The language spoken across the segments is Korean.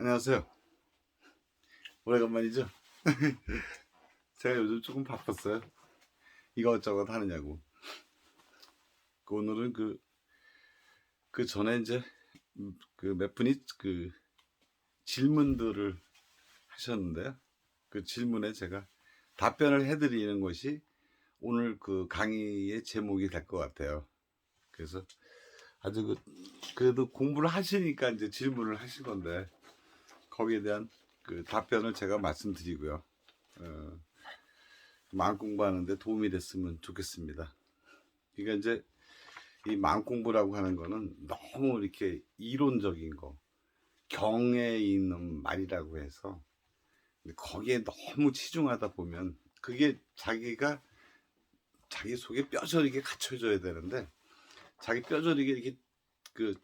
안녕하세요. 오래간만이죠? 제가 요즘 조금 바빴어요. 이것저것 하느냐고. 그 오늘은 그, 그 전에 이제 그 몇 분이 그 질문들을 하셨는데요. 그 질문에 제가 답변을 해드리는 것이 오늘 그 강의의 제목이 될 것 같아요. 그래서 아주 그, 그래도 공부를 하시니까 이제 질문을 하신 건데, 거기에 대한 그 답변을 제가 말씀드리고요. 어, 마음 공부하는데 도움이 됐으면 좋겠습니다. 그러니까 이제 이 마음 공부라고 하는 거는 너무 이렇게 이론적인 거, 경에 있는 말이라고 해서 거기에 너무 치중하다 보면 그게 자기가 자기 속에 뼈저리게 갖춰져야 되는데 자기 뼈저리게 이렇게 그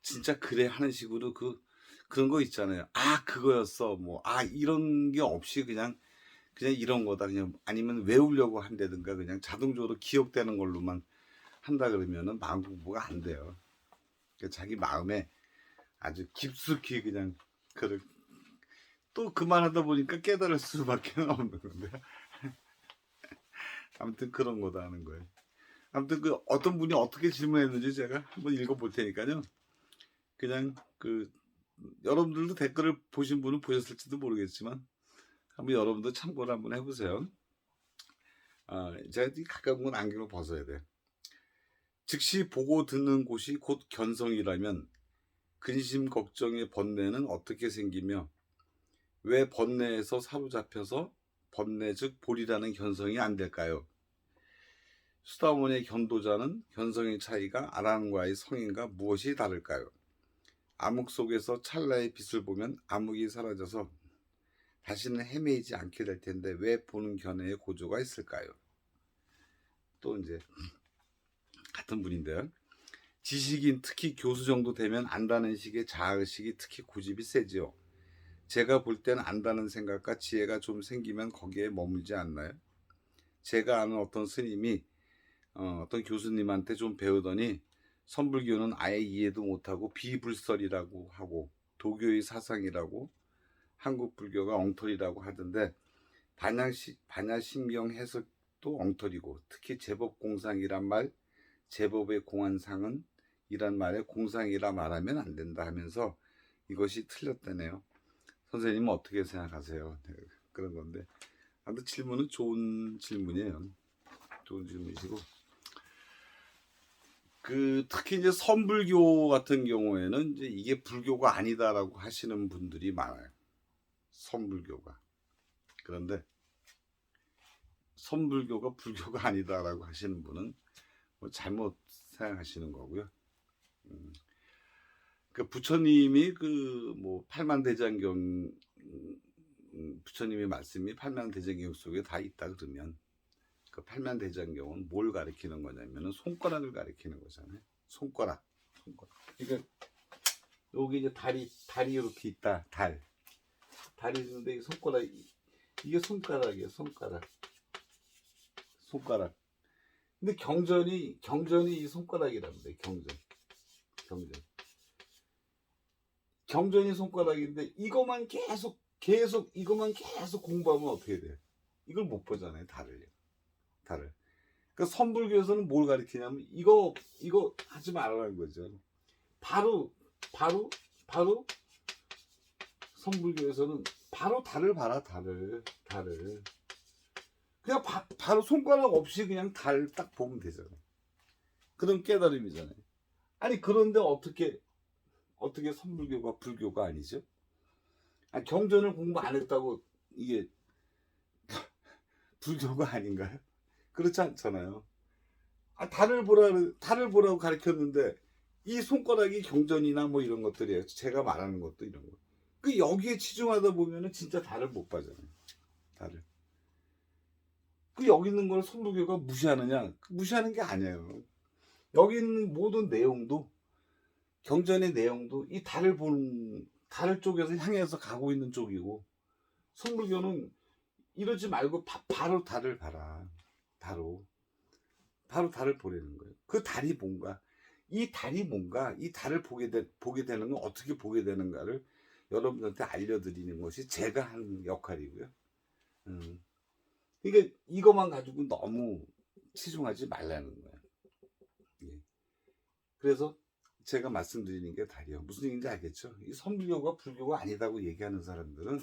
진짜 그래 하는 식으로 그 그런 거 있잖아요. 아 그거였어 뭐 아 이런 게 없이 그냥 그냥 이런 거다 그냥 아니면 외우려고 한다든가 그냥 자동적으로 기억되는 걸로만 한다 그러면은 마음 공부가 안 돼요. 그러니까 자기 마음에 아주 깊숙이 그냥 그를 또 그만하다 보니까 깨달을 수밖에 없는 건데 아무튼 그런 거다 하는 거예요. 아무튼 그 어떤 분이 어떻게 질문했는지 제가 한번 읽어볼 테니까요. 그냥 그 여러분들도 댓글을 보신 분은 보셨을지도 모르겠지만 한번 여러분도 참고를 한번 해보세요. 아, 제가 이 가까운 건 안경을 벗어야 돼. 즉시 보고 듣는 곳이 곧 견성이라면 근심 걱정의 번뇌는 어떻게 생기며 왜 번뇌에서 사로잡혀서 번뇌 즉 볼이라는 견성이 안 될까요? 수다원의 견도자는 견성의 차이가 아랑과의 성인과 무엇이 다를까요? 암흑 속에서 찰나의 빛을 보면 암흑이 사라져서 다시는 헤매이지 않게 될 텐데 왜 보는 견해에 고조가 있을까요? 또 이제 같은 분인데요. 지식인 특히 교수 정도 되면 안다는 식의 자의식이 특히 고집이 세지요. 제가 볼 땐 안다는 생각과 지혜가 좀 생기면 거기에 머물지 않나요? 제가 아는 어떤 스님이 어, 어떤 교수님한테 좀 배우더니 선불교는 아예 이해도 못하고 비불설이라고 하고 도교의 사상이라고 한국 불교가 엉터리라고 하던데 반야시, 반야신경 해석도 엉터리고 특히 제법공상이란 말 제법의 공안상은 이란 말에 공상이라 말하면 안 된다 하면서 이것이 틀렸다네요. 선생님은 어떻게 생각하세요? 네, 그런 건데 아무튼 질문은 좋은 질문이에요. 좋은 질문이시고 그 특히 이제 선불교 같은 경우에는 이제 이게 불교가 아니다라고 하시는 분들이 많아요. 선불교가 그런데 선불교가 불교가 아니다라고 하시는 분은 뭐 잘못 생각하시는 거고요. 음, 그 부처님이 그 뭐 팔만 대장경 음, 부처님의 말씀이 팔만 대장경 속에 다 있다 그러면 그 팔만대장경은 뭘 가리키는 거냐면은 손가락을 가리키는 거잖아요. 손가락, 손가락. 그러니까 여기 이제 다리 다리 이렇게 있다. 달. 다리 있는데 이 손가락 이게 손가락이에요. 손가락. 손가락. 근데 경전이 경전이 이 손가락이랍니다. 경전. 경전. 경전이 손가락인데 이것만 계속 계속 이것만 계속 공부하면 어떻게 돼요? 이걸 못 보잖아요. 달을 요. 달을. 그러니까 선불교에서는 뭘 가리키냐면 이거 이거 하지 말라는 거죠. 바로 바로 바로 선불교에서는 바로 달을 봐라 달을 달을 그냥 바, 바로 손가락 없이 그냥 달 딱 보면 되잖아요. 그런 깨달음이잖아요. 아니 그런데 어떻게 어떻게 선불교가 불교가 아니죠? 아, 경전을 공부 안 했다고 이게 불교가 아닌가요? 그렇지 않잖아요. 아, 달을 보라, 달을 보라고 가르쳤는데, 이 손가락이 경전이나 뭐 이런 것들이에요. 제가 말하는 것도 이런 거. 그 여기에 치중하다 보면은 진짜 달을 못 봐잖아요. 달을. 그 여기 있는 걸 선불교가 무시하느냐? 무시하는 게 아니에요. 여기 있는 모든 내용도, 경전의 내용도 이 달을 보는, 달을 쪽에서 향해서 가고 있는 쪽이고, 선불교는 이러지 말고 바, 바로 달을 봐라. 바로 바로 달을 보려는 거예요. 그 달이 뭔가 이 달이 뭔가 이 달을 보게 되, 보게 되는 건 어떻게 보게 되는가를 여러분한테 알려드리는 것이 제가 하는 역할이고요. 음. 그러니까 이것만 가지고 너무 치중하지 말라는 거예요. 예. 그래서 제가 말씀드리는 게 다리요. 무슨 얘기인지 알겠죠? 이 선불교가 불교가 아니다고 얘기하는 사람들은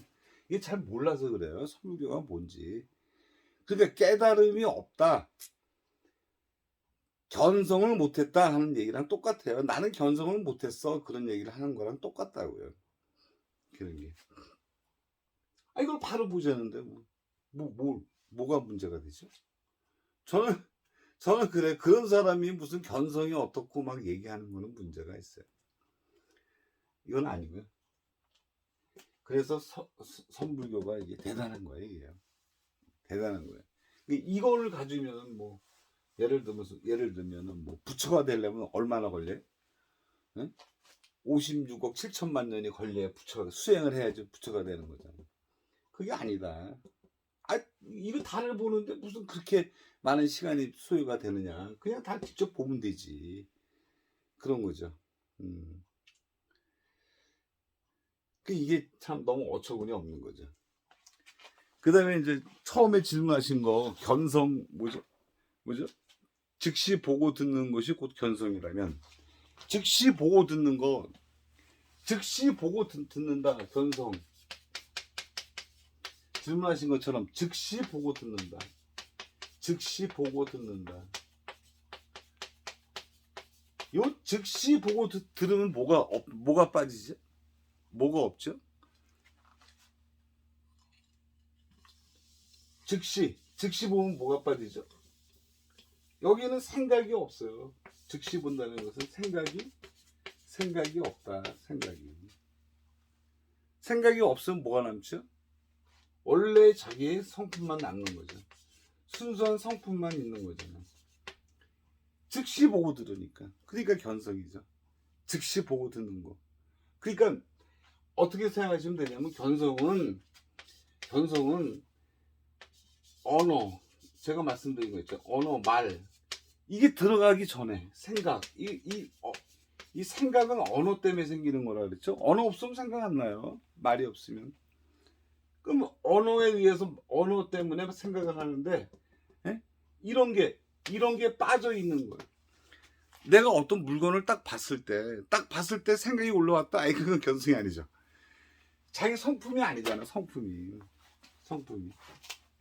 이게 잘 몰라서 그래요. 선불교가 뭔지. 그러니까 깨달음이 없다. 견성을 못했다 하는 얘기랑 똑같아요. 나는 견성을 못했어. 그런 얘기를 하는 거랑 똑같다고요. 그런 게. 아, 이걸 바로 보자는데, 뭐, 뭐, 뭐, 뭐가 문제가 되죠? 저는, 저는 그래. 그런 사람이 무슨 견성이 어떻고 막 얘기하는 거는 문제가 있어요. 이건 아니고요. 그래서 서- 서- 선불교가 이게 대단한 거예요, 이게. 대단한 거예요. 이거를 가지면 뭐, 예를 들면서 예를 들면은 뭐 부처가 되려면 얼마나 걸려? 응? 56억 7천만 년이 걸려야 부처가 수행을 해야지 부처가 되는 거잖아. 그게 아니다. 아 이거 다를 보는데 무슨 그렇게 많은 시간이 소요가 되느냐? 그냥 다 직접 보면 되지. 그런 거죠. 음. 그 이게 참 너무 어처구니 없는 거죠. 그다음에 이제 처음에 질문하신 거 견성 뭐죠? 뭐죠? 즉시 보고 듣는 것이 곧 견성이라면 즉시 보고 듣는 거 즉시 보고 듣, 듣는다. 견성. 질문하신 것처럼 즉시 보고 듣는다. 즉시 보고 듣는다. 요 즉시 보고 듣, 들으면 뭐가 없, 뭐가 빠지지? 뭐가 없죠 즉시 즉시 보면 뭐가 빠지죠 여기는 생각이 없어요. 즉시 본다는 것은 생각이 생각이 없다. 생각이 생각이 없으면 뭐가 남죠? 원래 자기의 성품만 남는 거죠. 순수한 성품만 있는 거잖아요. 즉시 보고 들으니까. 그러니까 견성이죠. 즉시 보고 듣는 거. 그러니까 어떻게 생각하시면 되냐면 견성은 견성은 언어 제가 말씀드린 거 있죠. 언어, 말 이게 들어가기 전에 생각 이 이 어, 이 생각은 언어 때문에 생기는 거라 그랬죠. 언어 없으면 생각 안 나요. 말이 없으면. 그럼 언어에 의해서 언어 때문에 생각을 하는데 예? 이런 게 이런 게 빠져 있는 거예요. 내가 어떤 물건을 딱 봤을 때, 딱 봤을 때 생각이 올라왔다. 아이 그건 견성이 아니죠. 자기 성품이 아니잖아. 성품이 성품이.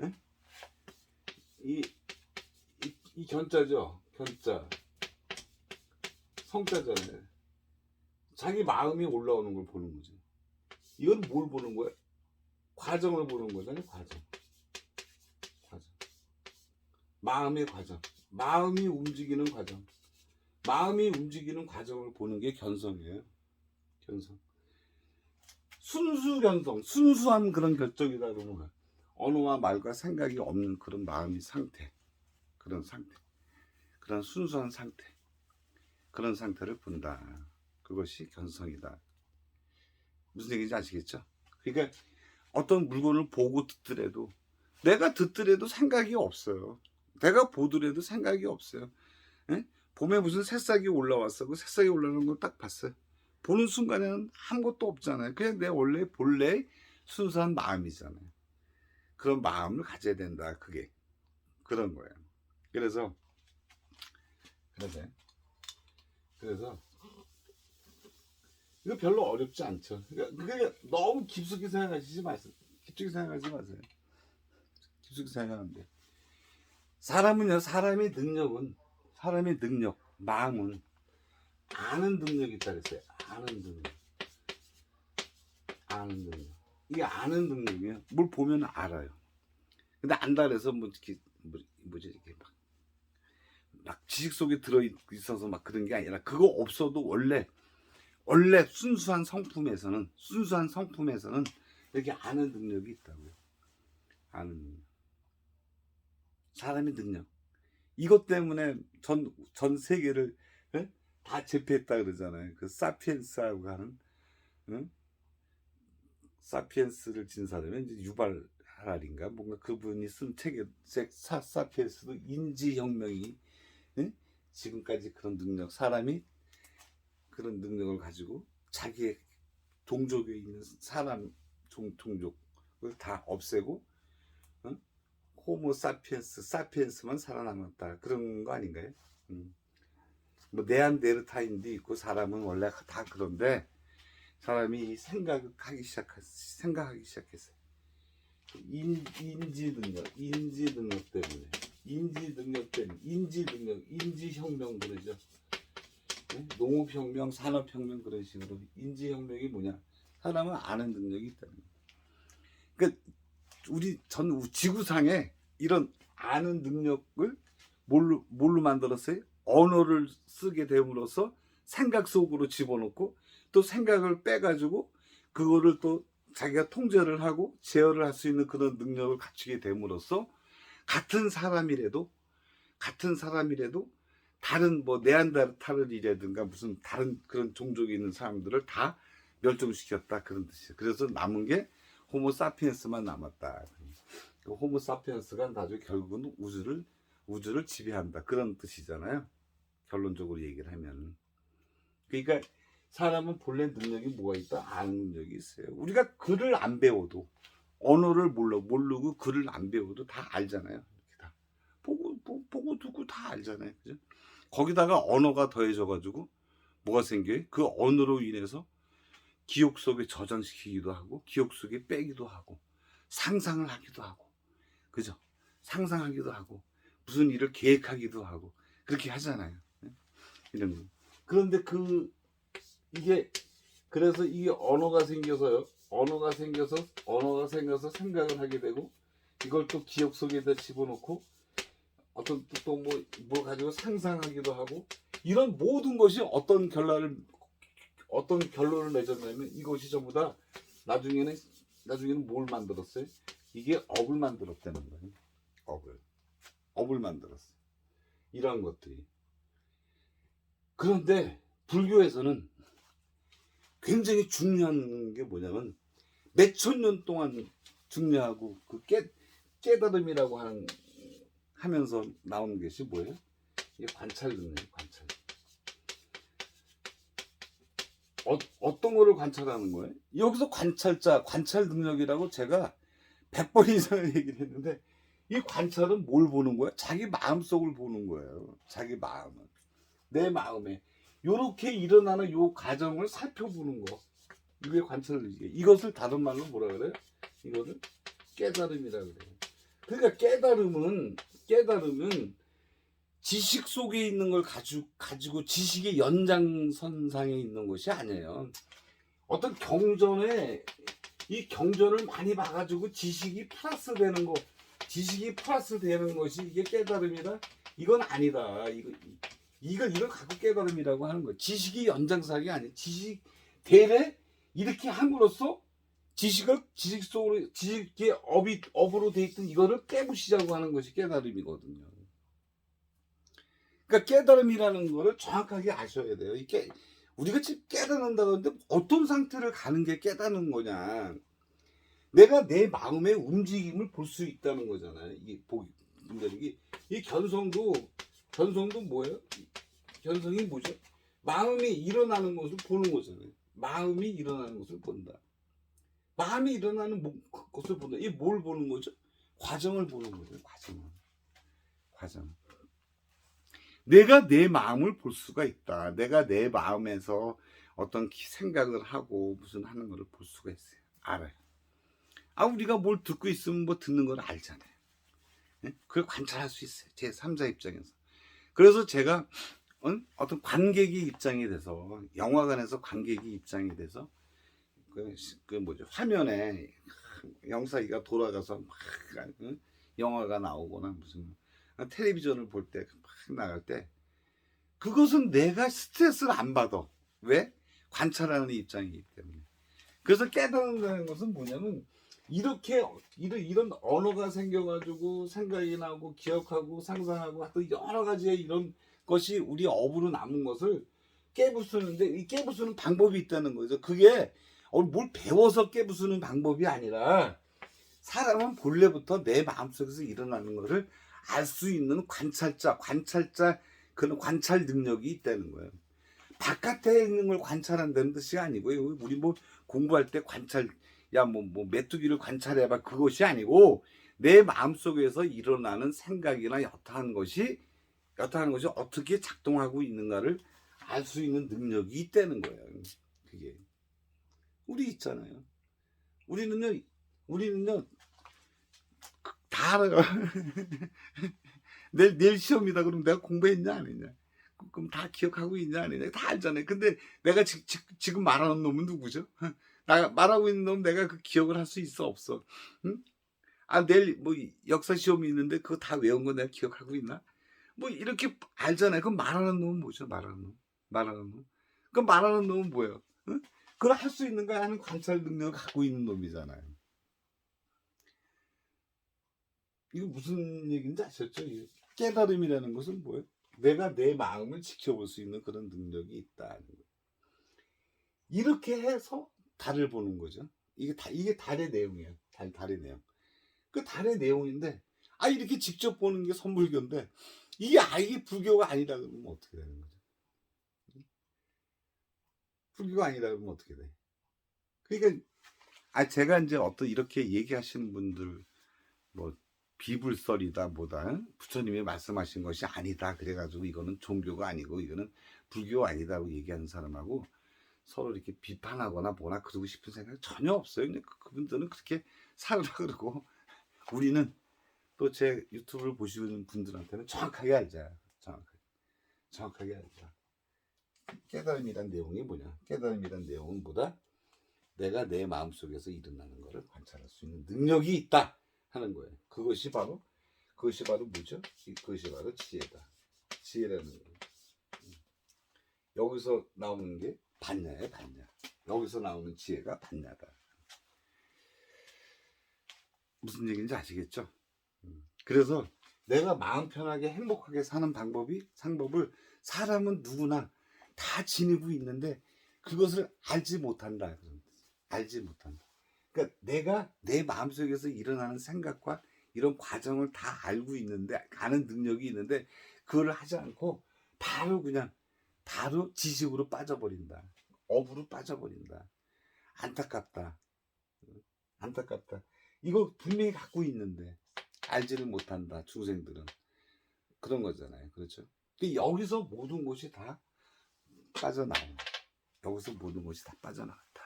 예? 이, 이, 이 견자죠. 견자. 성자잖아요. 자기 마음이 올라오는 걸 보는 거죠. 이건 뭘 보는 거야? 과정을 보는 거잖아요. 과정. 과정. 마음의 과정. 마음이 움직이는 과정. 마음이 움직이는 과정을 보는 게 견성이에요. 견성. 순수 견성. 순수한 그런 결정이다 그러는. 언어와 말과 생각이 없는 그런 마음의 상태. 그런 상태. 그런 순수한 상태. 그런 상태를 본다. 그것이 견성이다. 무슨 얘기인지 아시겠죠? 그러니까 어떤 물건을 보고 듣더라도 내가 듣더라도 생각이 없어요. 내가 보더라도 생각이 없어요. 에? 봄에 무슨 새싹이 올라왔어. 그 새싹이 올라오는 걸딱 봤어요. 보는 순간에는 아무것도 없잖아요. 그냥 내 원래 본래 순수한 마음이잖아요. 그런 마음을 가져야 된다. 그게 그런 거예요. 그래서 그래서 그래서 이거 별로 어렵지 않죠. 그러니까 너무 깊숙이 생각하시지 마세요. 깊숙이 생각하지 마세요. 깊숙이 생각하면 돼. 사람은요, 사람의 능력은 사람의 능력, 마음은 아는 능력이 있다 그랬어요. 아는 능력. 아는 능력. 이게 아는 능력이에요. 뭘 보면 알아요. 근데 안다 그래서 뭐 이렇게 뭐, 뭐지 이렇게 막, 막 지식 속에 들어 있어서 막 그런 게 아니라 그거 없어도 원래 원래 순수한 성품에서는 순수한 성품에서는 이렇게 아는 능력이 있다고요. 아는. 사람의 능력. 이것 때문에 전, 전 세계를 예? 다 제패했다 그러잖아요. 그 사피엔스하고 하는 응? 사피엔스를 진 사람이 이제 유발 하랄인가 뭔가 그분이 쓴 책에 책 사, 사피엔스도 인지혁명이 응? 지금까지 그런 능력 사람이 그런 능력을 가지고 자기의 동족에 있는 사람 종, 종족을 다 없애고 어? 호모 사피엔스 사피엔스만 살아남았다 그런 거 아닌가요? 음. 뭐 네안데르타인도 있고 사람은 원래 다 그런데 사람이 생각을 하기 시작했 생각하기 시작했어요. 인, 인지 능력, 인지 능력 때문에, 인지 능력 때문에, 인지 능력, 인지 혁명 그러죠. 네? 농업혁명, 산업혁명 그런 식으로 인지 혁명이 뭐냐? 사람은 아는 능력이 있다는. 그러니까 우리 전 우- 지구상에 이런 아는 능력을 뭘로 뭘로 만들었어요? 언어를 쓰게 됨으로써 생각 속으로 집어넣고 또 생각을 빼가지고 그거를 또 자기가 통제를 하고 제어를 할 수 있는 그런 능력을 갖추게 됨으로써 같은 사람이라도 같은 사람이라도 다른 뭐 네안데르탈이라든가 무슨 다른 그런 종족이 있는 사람들을 다 멸종시켰다 그런 뜻이에요. 그래서 남은 게 호모 사피엔스만 남았다. 그 호모 사피엔스가 나중에 결국은 우주를 우주를 지배한다 그런 뜻이잖아요. 결론적으로 얘기를 하면 그러니까 사람은 본래 능력이 뭐가 있다 아는 능력이 있어요. 우리가 글을 안 배워도 언어를 몰라 모르고 글을 안 배워도 다 알잖아요. 다 보고 보, 보고 듣고 다 알잖아요. 그죠? 거기다가 언어가 더해져 가지고 뭐가 생겨요? 그 언어로 인해서 기억 속에 저장시키기도 하고 기억 속에 빼기도 하고 상상을 하기도 하고 그죠? 상상하기도 하고 무슨 일을 계획하기도 하고 그렇게 하잖아요. 예? 이런 거. 그런데 그 이게 그래서 이게 언어가 생겨서요. 언어가 생겨서 언어가 생겨서 생각을 하게 되고 이걸 또 기억 속에다 집어넣고 어떤 또뭐 뭐 가지고 상상하기도 하고 이런 모든 것이 어떤 결과를 어떤 결론을 맺었냐면 이것이 전부 다 나중에는 나중에는 뭘 만들었어요? 이게 업을 만들었다는 거예요. 업을 업을 만들었어. 이러한 것들이. 그런데 불교에서는 굉장히 중요한 게 뭐냐면 몇천 년 동안 중요하고 그 깨, 깨달음이라고 하는 하면서 나오는 것이 뭐예요? 이게 관찰 능력, 관찰. 어, 어떤 거를 관찰하는 거예요? 여기서 관찰자, 관찰 능력이라고 제가 100번 이상을 얘기를 했는데 이 관찰은 뭘 보는 거야? 자기 마음속을 보는 거예요. 자기 마음을. 내 마음에. 요렇게 일어나는 요 과정을 살펴보는 거. 이게 관찰이지. 이것을 다른 말로 뭐라 그래요? 이거를 깨달음이라 그래요. 그러니까 깨달음은 깨달음은 지식 속에 있는 걸 가지고 가지고 지식의 연장선상에 있는 것이 아니에요. 어떤 경전에 이 경전을 많이 봐가지고 지식이 플러스 되는 거, 지식이 플러스 되는 것이 이게 깨달음이다. 이건 아니다. 이거 이걸 이걸 갖고 깨달음이라고 하는 거예요. 지식이 연장선이 아니에요. 지식 대래 이렇게 함으로써 지식을 지식 속으로 지식의 업이 업으로 돼 있던 이거를 깨부시자고 하는 것이 깨달음이거든요. 그러니까 깨달음이라는 거를 정확하게 아셔야 돼요. 이게 우리가 지금 깨닫는다고 하는데 어떤 상태를 가는 게 깨닫는 거냐? 내가 내 마음의 움직임을 볼 수 있다는 거잖아요. 이게 보기 이 견성도 견성도 뭐예요? 견성이 뭐죠? 마음이 일어나는 것을 보는 거잖아요. 마음이 일어나는 것을 본다. 마음이 일어나는 뭐- 것을 본다. 이게 뭘 보는 거죠? 과정을 보는 거죠. 과정을. 과정. 내가 내 마음을 볼 수가 있다. 내가 내 마음에서 어떤 기- 생각을 하고 무슨 하는 거를 볼 수가 있어요. 알아요. 아, 우리가 뭘 듣고 있으면 뭐 듣는 걸 알잖아요. 예? 그걸 관찰할 수 있어요. 제 3자 입장에서. 그래서 제가 어? 어떤 관객이 입장이 돼서 영화관에서 관객이 입장이 돼서 그, 시- 그 뭐죠 화면에 영상이가 돌아가서 막 응? 영화가 나오거나 무슨 텔레비전을 볼 때 막 나갈 때 그것은 내가 스트레스를 안 받아 왜 관찰하는 입장이기 때문에 그래서 깨닫는다는 것은 뭐냐면 이렇게 이런 언어가 생겨가지고 생각이 나고 기억하고 상상하고 또 여러 가지의 이런 것이 우리 업으로 남은 것을 깨부수는데 이 깨부수는 방법이 있다는 거죠. 그게 어, 뭘 배워서 깨부수는 방법이 아니라 사람은 본래부터 내 마음속에서 일어나는 것을 알 수 있는 관찰자, 관찰자 그런 관찰 능력이 있다는 거예요. 바깥에 있는 걸 관찰한다는 뜻이 아니고요. 우리 뭐 공부할 때 관찰 야 뭐 뭐 메뚜기를 관찰해봐 그것이 아니고 내 마음속에서 일어나는 생각이나 여타한 것이 여타한 것이 어떻게 작동하고 있는가를 알 수 있는 능력이 있다는 거예요. 그게 우리 있잖아요. 우리는요 우리는요 다 알아요. 내일 내일 시험이다 그러면 내가 공부했냐 안 했냐? 그럼 다 기억하고 있냐 안 했냐? 다 알잖아요. 근데 내가 지, 지, 금 말하는 놈은 누구죠? 나 말하고 있는 놈 내가 그 기억을 할 수 있어 없어? 응? 아 내일 뭐 역사 시험이 있는데 그거 다 외운 거 내가 기억하고 있나? 뭐 이렇게 알잖아요. 그럼 말하는 놈은 뭐죠? 말하는 놈, 말하는 놈. 그 말하는 놈은 뭐예요? 응? 그걸 할 수 있는가 하는 관찰 능력을 갖고 있는 놈이잖아요. 이거 무슨 얘기인지 아셨죠? 이 깨달음이라는 것은 뭐예요? 내가 내 마음을 지켜볼 수 있는 그런 능력이 거예요. 이렇게 해서 달을 보는 거죠. 이게 다 이게 달의 내용이에요. 달 달의 내용. 그 달의 내용인데 아 이렇게 직접 보는 게 선불교인데 이게 아예 불교가 아니다 그러면 어떻게 되는 거죠? 불교가 아니다 그러면 어떻게 돼? 그러니까 아 제가 이제 어떤 이렇게 얘기하시는 분들 뭐 비불설이다 뭐다 부처님이 말씀하신 것이 아니다 그래가지고 이거는 종교가 아니고 이거는 불교 아니다고 얘기하는 사람하고 서로 이렇게 비판하거나 뭐나 그러고 싶은 생각 전혀 없어요. 그냥 그- 그분들은 그렇게 살으라 그러고 우리는 또 제 유튜브를 보시는 분들한테는 정확하게 알자. 정확하게. 정확하게 알자. 깨달음이란 내용이 뭐냐? 깨달음이란 내용은 뭐다? 내가 내 마음속에서 일어나는 것을 관찰할 수 있는 능력이 있다 하는 거예요. 그것이 바로 그것이 바로 뭐죠? 이- 그것이 바로 지혜다. 지혜라는 거예요. 음. 여기서 나오는 게 반야야 반야. 여기서 나오는 지혜가 반야다. 무슨 얘기인지 아시겠죠? 음. 그래서 내가 마음 편하게 행복하게 사는 방법이 상법을 사람은 누구나 다 지니고 있는데 그것을 알지 못한다. 알지 못한다. 그러니까 내가 내 마음속에서 일어나는 생각과 이런 과정을 다 알고 있는데 아는 능력이 있는데 그걸 하지 않고 바로 그냥 바로 지식으로 빠져버린다. 업으로 빠져버린다. 안타깝다. 안타깝다. 이거 분명히 갖고 있는데 알지를 못한다. 중생들은 그런 거잖아요. 그렇죠? 근데 여기서 모든 것이 다 빠져나와요. 여기서 모든 것이 다 빠져나갔다.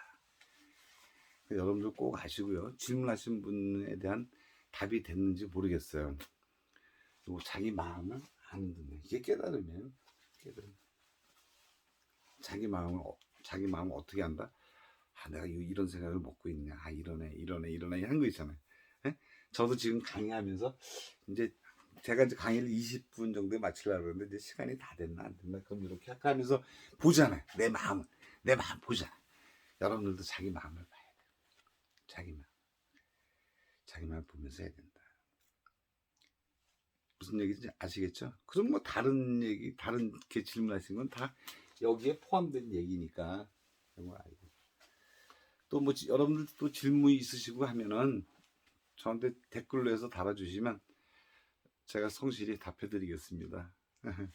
여러분들 꼭 아시고요. 질문하신 분에 대한 답이 됐는지 모르겠어요. 요 자기 마음을 아는 능력. 이게 깨달으면 깨달음. 자기 마음을 어- 자기 마음을 어떻게 한다? 아, 내가 이- 이런 생각을 먹고 있냐? 아, 이러네, 이러네, 이러네 하는 거 있잖아요. 예? 저도 지금 강의하면서 이제 제가 이제 강의를 20분 정도에 마치려고 그러는데 이제 시간이 다 됐나 안 됐나 그럼 이렇게 할까 하면서 보잖아요. 내 마음을 내 마음 보잖아. 여러분들도 자기 마음을 봐야 돼. 자기 마음, 자기 마음 보면서 해야 된다. 무슨 얘기인지 아시겠죠? 그럼 뭐 다른 얘기, 다른 게 질문하신 건 다 여기에 포함된 얘기니까 거 알고. 또 뭐 여러분들 또 질문이 있으시고 하면은 저한테 댓글로 해서 달아주시면 제가 성실히 답해드리겠습니다.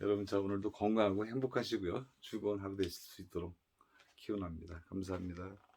여러분 저 오늘도 건강하고 행복하시고요. 즐거운 하루 되실 수 있도록 기원합니다. 감사합니다.